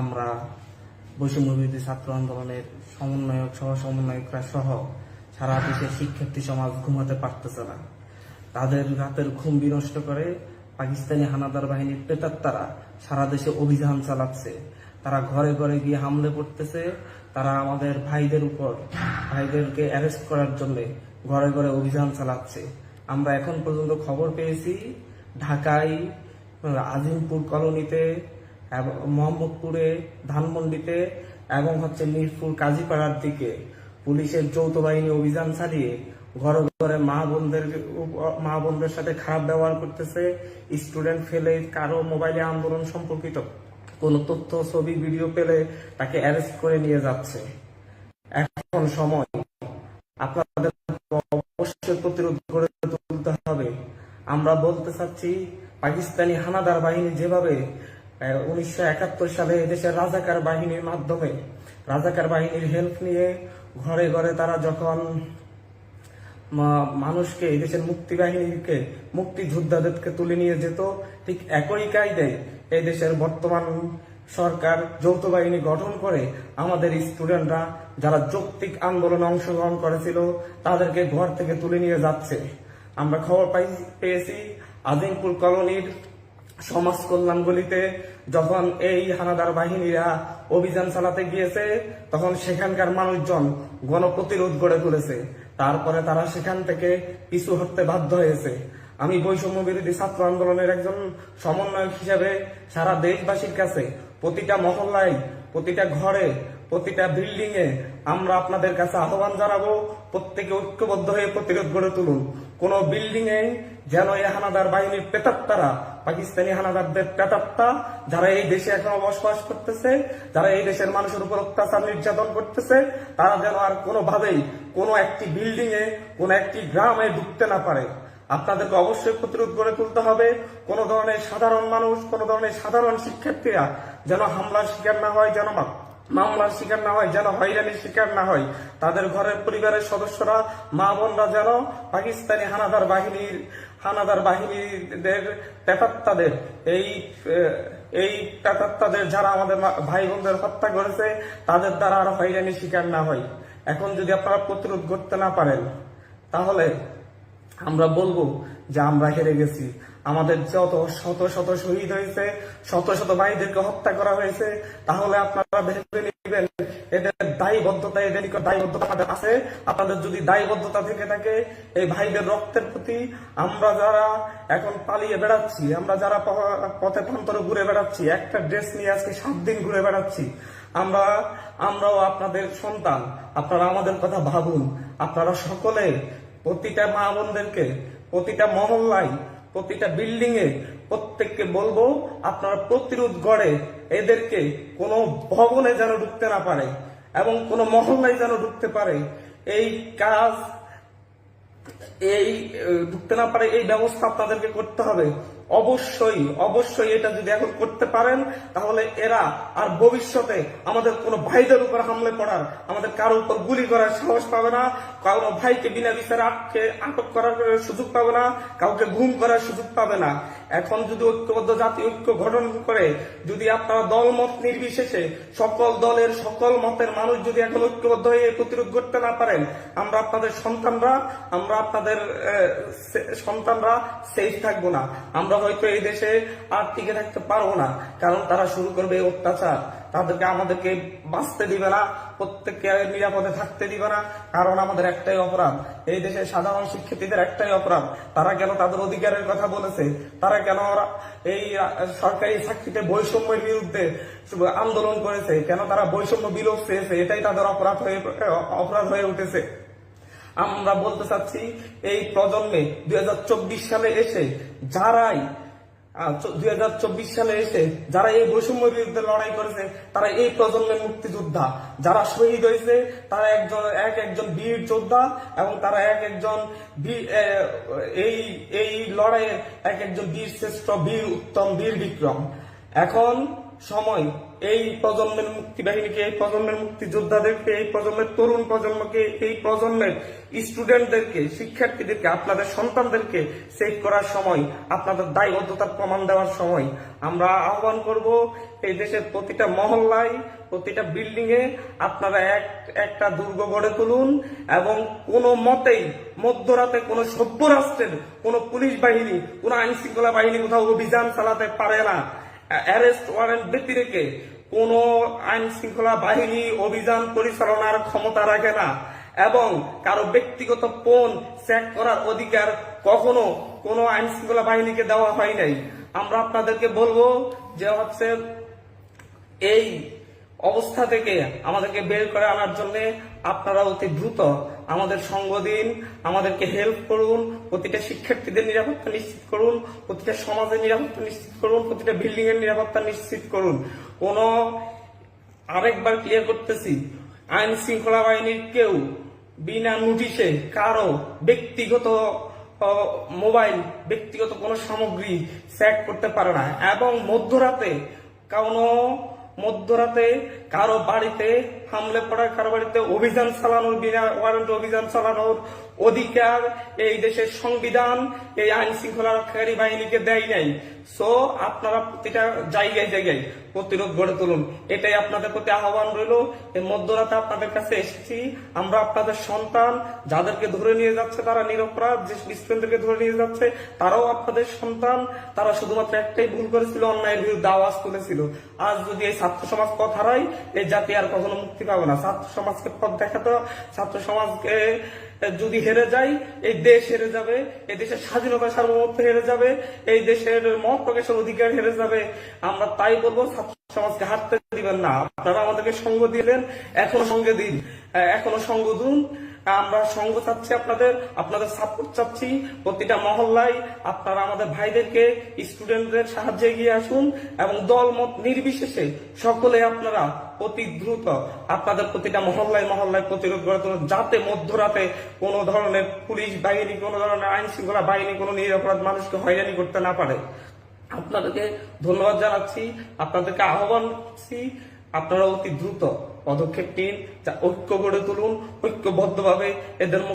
আমরা বৈষম্যবিরোধী ছাত্র আন্দোলনের সমন্বয়ক সহ সমন্বয়করা সহ সারা দেশের শিক্ষার্থী সমাজ ঘুমাতে পারতেছে না। তাদের রাতের ঘুম বিনষ্ট করে পাকিস্তানি হানাদার বাহিনীর প্রেতাত্মারা সারা দেশে অভিযান চালাচ্ছে। তারা ঘরে ঘরে গিয়ে হামলে পড়তেছে। তারা আমাদের ভাইদের উপর, ভাইদেরকে অ্যারেস্ট করার জন্য ঘরে ঘরে অভিযান চালাচ্ছে। আমরা এখন পর্যন্ত খবর পেয়েছি, ঢাকায় আজিমপুর কলোনিতে মোহাম্মদপুরে ধানমন্ডিতে এবং হচ্ছে মিরপুর কাজীপাড়ার দিকে পুলিশের যৌথ বাহিনী অভিযান চালিয়ে ঘরে ঘরে মা বোনদের মা বোনদের সাথে খারাপ ব্যবহার করতেছে। স্টুডেন্ট ফেলে, কারও মোবাইলে আন্দোলন সম্পর্কিত কোনো তথ্য, ছবি, ভিডিও পেলে তাকে অ্যারেস্ট করে নিয়ে যাচ্ছে। এখন সময়। আপনাদের অবশ্যই প্রতিরোধ করে তুলতে হবে। আমরা বলতে চাচ্ছি, পাকিস্তানি হানাদার বাহিনী যেভাবে উনিশশো একাত্তর সালে এদেশের রাজাকার বাহিনীর মাধ্যমে, রাজাকার বাহিনীর হেল্প নিয়ে ঘরে ঘরে তারা যখন মানুষকে এই দেশের মুক্তি বাহিনীকে, মুক্তিযোদ্ধাদেরকে তুলে নিয়ে যেত, ঠিক একই কায়দায় এই দেশের বর্তমান সরকার যৌথ বাহিনী গঠন করে আমাদের স্টুডেন্টরা যারা যৌক্তিক আন্দোলনে অংশগ্রহণ করেছিল, তাদেরকে ঘর থেকে তুলে নিয়ে যাচ্ছে। আমরা খবর পাই, পেয়েছি, আজিমপুর কলোনির সমাজ কল্যাণ গলিতে যখন এই হানাদার বাহিনীরা অভিযান চালাতে গিয়েছে, তখন সেখানকার মানুষজন গণপ্রতিরোধ গড়ে তুলেছে। তারপরে তারা সেখান থেকে পিছু হতে বাধ্য হয়েছে। আমি বৈষম্য বিরোধী ছাত্র আন্দোলনের একজন সমন্বয়ক হিসাবে সারা দেশবাসীর কাছে প্রতিটা মহল্লায়, প্রতিটা ঘরে প্রতিটা বিল্ডিং এ আমরা আপনাদের কাছে আহ্বান জানাব, প্রত্যেকে ঐক্যবদ্ধ হয়ে প্রতিরোধ গড়ে তুলুন। কোন বিল্ডিং এ যেন এই হানাদার বাহিনীর পেতাত্তারা পাকিস্তানি হানাদারদের পেতাত্তা যারা এই দেশে এখনও বসবাস করতেছে, যারা এই দেশের মানুষের উপর অত্যাচার, নির্যাতন করতেছে, তারা যেন আর কোনোভাবেই কোনো একটি বিল্ডিং এ, কোনো একটি গ্রামে ঢুকতে না পারে। আপনাদেরকে অবশ্যই প্রতিরোধ গড়ে তুলতে হবে। কোন ধরনের সাধারণ মানুষ, কোন ধরনের সাধারণ শিক্ষার্থীরা যেন হামলার শিকার না হয়, যেন মামলার শিকার না হয়, যেন হয়রানির শিকার না হয়। তাদের ঘরের পরিবারের সদস্যরা, মা বোনরা যেন পাকিস্তানি হানাদার বাহিনীর, হানাদার বাহিনীদের পেতাত্তাদের এই এই পেতাত্তাদের যারা আমাদের ভাই বোনদের হত্যা করেছে, তাদের দ্বারা আর হয়রানির শিকার না হয়। এখন যদি আপনারা প্রতিরোধ করতে না পারেন, তাহলে আমরা বলব যে আমরা হেরে গেছি। আমাদের যত শত শত শহীদ হয়েছে, শত শত ভাইদেরকে হত্যা করা হয়েছে, তাহলে আপনারা ভেবে নেবেন এদের দায়বদ্ধতা এদের দায়বদ্ধতা আমাদের আছে। আপনাদের যদি দায়বদ্ধতা থেকে থাকে, এই ভাইদের রক্তের প্রতি আমরা যারা এখন পালিয়ে বেড়াচ্ছি, আমরা যারা পথে প্রান্তরে ঘুরে বেড়াচ্ছি, একটা ড্রেস নিয়ে আজকে সাত দিন ঘুরে বেড়াচ্ছি, আমরা, আমরাও আপনাদের সন্তান, আপনারা আমাদের কথা ভাবুন। আপনারা সকলে প্রতিটা মা বোনদেরকে, প্রতিটা মহল্লায় প্রতিটা বিল্ডিং এ প্রত্যেককে বলব, আপনারা প্রতিরোধ গড়ে এদেরকে কোনো ভবনে যেন ঢুকতে না পারে এবং কোনো মহল্লায় যেন ঢুকতে পারে। এই কাজ, এই ঢুকতে না পারে, এই ব্যবস্থা আপনাদেরকে করতে হবে। অবশ্যই অবশ্যই এটা যদি এখন করতে পারেন, তাহলে এরা আর ভবিষ্যতে আমাদের কোনো ভাইদের উপর হামলে পড়ার আমাদের কারোর উপর গুলি করার সাহস পাবে না, কারও ভাইকে বিনা বিচারে আটকে, আটক করার সুযোগ পাবে না, কাউকে ঘুম করার সুযোগ পাবে না। এখন যদি ঐক্যবদ্ধ জাতি ঐক্য গঠন করে, যদি আপনারা দলমত নির্বিশেষে, সকল দলের সকল মতের মানুষ যদি এখন ঐক্যবদ্ধ হয়ে প্রতিরোধ করতে না পারেন, আমরা আপনাদের সন্তানরা, আমরা আপনাদের সন্তানরা সেফ থাকব না। আমরা হয়তো এই দেশে আর টিকে থাকতে পারব না, কারণ তারা শুরু করবে অত্যাচার। তাদেরকে আমাদেরকে বাঁচতে দিবে না, প্রত্যেককে নিরাপদে থাকতে দিবে না, কারণ আমাদের একটাই অপরাধ। এই দেশের সাধারণ শিক্ষার্থীদের একটাই অপরাধ। তারা কেন তাদের অধিকারের কথা বলেছে? তারা কেন এই সরকারি চাকরিতে বৈষম্যের বিরুদ্ধে আন্দোলন করেছে? কেন তারা বৈষম্য বিলোপ চেয়েছে? এটাই তাদের অপরাধ হয়ে অপরাধ হয়ে উঠেছে। আমরা বলতে চাচ্ছি, এই প্রজন্মে দু হাজার চব্বিশ সালে এসে যারাই দুই হাজার চব্বিশ সালে এসে যারা এই বৈষম্য বিরুদ্ধে লড়াই করেছে, তারা এই প্রজন্মের মুক্তিযোদ্ধা। যারা শহীদ হয়েছে, তারা একজন, এক একজন বীর যোদ্ধা এবং তারা এক একজন এই এই লড়াইয়ের এক একজন বীর শ্রেষ্ঠ, বীর উত্তম, বীর বিক্রম। এখন সময় এই প্রজন্মের মুক্তি বাহিনীকে এই প্রজন্মের মুক্তি যোদ্ধাদেরকে এই প্রজন্মের তরুণ প্রজন্মকে, এই প্রজন্মের স্টুডেন্টদেরকে শিক্ষার্থীদেরকে, আপনাদের সন্তানদেরকে সেভ করার সময়, আপনাদের দায়বদ্ধতার প্রমাণ দেওয়ার সময় আমরা আহ্বান করব এই দেশের প্রতিটা মহল্লায়, প্রতিটা বিল্ডিং এ আপনারা এক, একটা দুর্গ গড়ে তুলুন এবং কোনো মতেই মধ্যরাতে কোনো সভ্য রাষ্ট্রের কোনো পুলিশ বাহিনী, কোনো আইন শৃঙ্খলা বাহিনী কোথাও অভিযান চালাতে পারে না। অ্যারেস্ট ওয়ারেন্ট ব্যক্তি রেখে কোন আইন শৃঙ্খলা বাহিনী অভিযান পরিচালনার ক্ষমতা রাখে না এবং কারও ব্যক্তিগত ফোন চেক করার অধিকার কখনো কোনো আইন শৃঙ্খলা বাহিনীকে দেওয়া হয় নাই। আমরা আপনাদেরকে বলব যে হচ্ছে এই অবস্থা থেকে আমাদেরকে বের করে আনার জন্য আপনারা অতি দ্রুত আমাদের সঙ্গ দিন, আমাদেরকে হেল্প করুন, প্রতিটা শিক্ষার্থীদের নিরাপত্তা নিশ্চিত করুন, প্রতিটা সমাজের নিরাপত্তা নিশ্চিত করুন, প্রতিটা বিল্ডিং এর নিরাপত্তা নিশ্চিত করুন। কোন আরেকবার ক্লিয়ার করতেছি, আইন শৃঙ্খলা বাহিনীর কেউ বিনা নোটিশে কারও ব্যক্তিগত মোবাইল ব্যক্তিগত কোনো সামগ্রী স্যাক করতে পারে না। এবং মধ্যরাতে কোনো মধ্যরাতে কারও বাড়িতে হামলে পড়া কারও বাড়িতে অভিযান চালানোর বিনা ওয়ারেন্ট অভিযান চালানোর অধিকার এই দেশের সংবিধান, এই আইন শৃঙ্খলা রক্ষাকারী বাহিনীকে দেয় নাই। সো আপনারা প্রতিটা জায়গায় জায়গায় প্রতিরোধ গড়ে তুলুন। এটাই আপনাদের প্রতি আহ্বান রইল। এই মধ্যরাতে আপনাদের কাছে এসেছি। আমরা আপনাদের সন্তান যাদেরকে ধরে নিয়ে যাচ্ছে তারা নিরপরাধ, যে স্টুডেন্টদেরকে ধরে নিয়ে যাচ্ছে, তারাও আপনাদের সন্তান। তারা শুধুমাত্র একটাই ভুল করেছিল, অন্যায়ের বিরুদ্ধে আওয়াজ তুলেছিল। আজ যদি এই ছাত্র সমাজ পথ হারায়, এই জাতি আর কখনো মুক্তি পাবে না। ছাত্র সমাজকে পথ দেখাতে ছাত্র সমাজকে যদি হেরে যায় এই দেশ হেরে যাবে, এই দেশের স্বাধীনতা সার্বভৌমত্ব হেরে যাবে, এই দেশের মত প্রকাশের অধিকার হেরে যাবে। আমরা তাই বলব, ছাত্র সমাজকে হারতে দিবেন না। আপনারা আমাদেরকে সঙ্গ দিলেন, এখনও সঙ্গে দিন এখনও সঙ্গ দিন। আমরা সঙ্গ চাচ্ছি আপনাদের আপনাদের সাপোর্ট চাচ্ছি প্রতিটা মহল্লায়। আপনারা আমাদের ভাইদেরকে স্টুডেন্টদের সাহায্যে এগিয়ে আসুন এবং দল মত নির্বিশেষে সকলে আপনারা অতি দ্রুত আপনাদের প্রতিটা মহল্লায় মহল্লায় প্রতিরোধ গড়ে তুলুন যাতে মধ্যরাতে কোনো ধরনের পুলিশ বাহিনী, কোনো ধরনের আইন শৃঙ্খলা বাহিনী, কোনো নিরাপরাধ মানুষকে হয়রানি করতে না পারে। আপনাদেরকে ধন্যবাদ জানাচ্ছি। আপনাদেরকে আহ্বান করছি, আপনারা অতি দ্রুত পদক্ষেপ নিন ঐক্য গড়ে তুলুন, ঐক্যবদ্ধভাবে এদের